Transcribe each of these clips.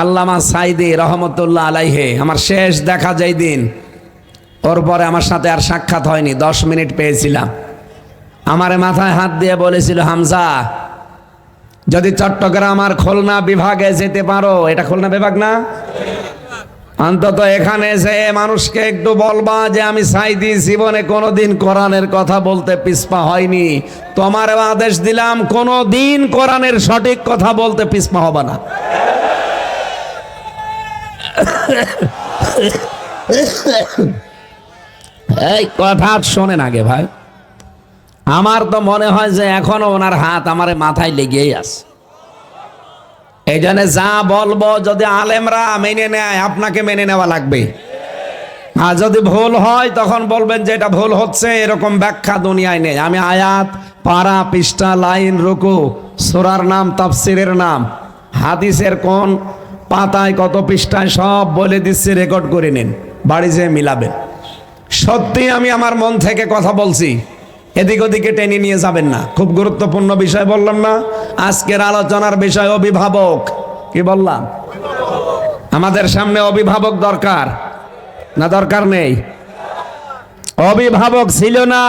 আল্লামা সাইদি রহমতুল্লাহ আলাইহে, আমার শেষ দেখা যায় দিন, ওর পরে আমার সাথে আর সাক্ষাৎ হয়নি, দশ মিনিট পেয়েছিলাম। আমার মাথায় হাত দিয়ে বলেছিল, হামজা, যদি চট্টগ্রাম আর খুলনা বিভাগে যেতে পারো, এটা খুলনা বিভাগ না? অন্তত এখানে এসে মানুষকে একটু বলবা যে আমি সাইদি জীবনে কোনোদিন কোরআনের কথা বলতে পিসপা হয়নি। তোমার আদেশ দিলাম কোনো দিন কোরআনের সঠিক কথা বলতে পিছপা হবে না। এই, কথা শোনেন আগে ভাই। আমার তো মনে হয় যে এখনও ওনার হাত আমার মাথায় লেগেই আছে। এই জন্য যা বলব যদি আলেমরা মেনে নেয়, আপনাকে মেনে নেওয়া লাগবে। আর যদি ভুল হয়, তখন বলবেন যে এটা ভুল হচ্ছে, এরকম ব্যাখ্যা দুনিয়ায় নেই। আমি আয়াত পাড়া পৃষ্ঠা, লাইন, রুকু, সোরার নাম, তাফসিরের নাম, হাদিসের কোন পাতায় কত পৃষ্ঠায় সব বলে দিচ্ছি রেকর্ড করে নিন। বাড়ি যেয়ে মিলাবেন। সত্যি আমি আমার মন থেকে কথা বলছি, এদিক ওদিকে টেনে নিয়ে যাবেন না। খুব গুরুত্বপূর্ণ বিষয় বললাম না, আজকের আলোচনার বিষয় অভিভাবক। কি বললাম? আমাদের সামনে অভিভাবক দরকার, না দরকার নেই? অভিভাবক ছিল না,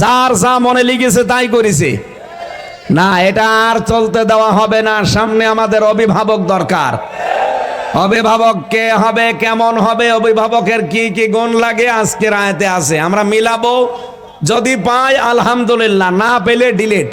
যার যা মনে লিখেছে তাই করেছে। না, এটা আর চলতে দেওয়া হবে না, সামনে আমাদের অভিভাবক দরকার। অভিভাবক কে হবে, কেমন হবে, অভিভাবকের কি কি গুণ লাগে আজকের আয়তে আছে। আমরা মিলাবো, যদি পাই, আলহামদুলিল্লাহ, না পেলে ডিলেট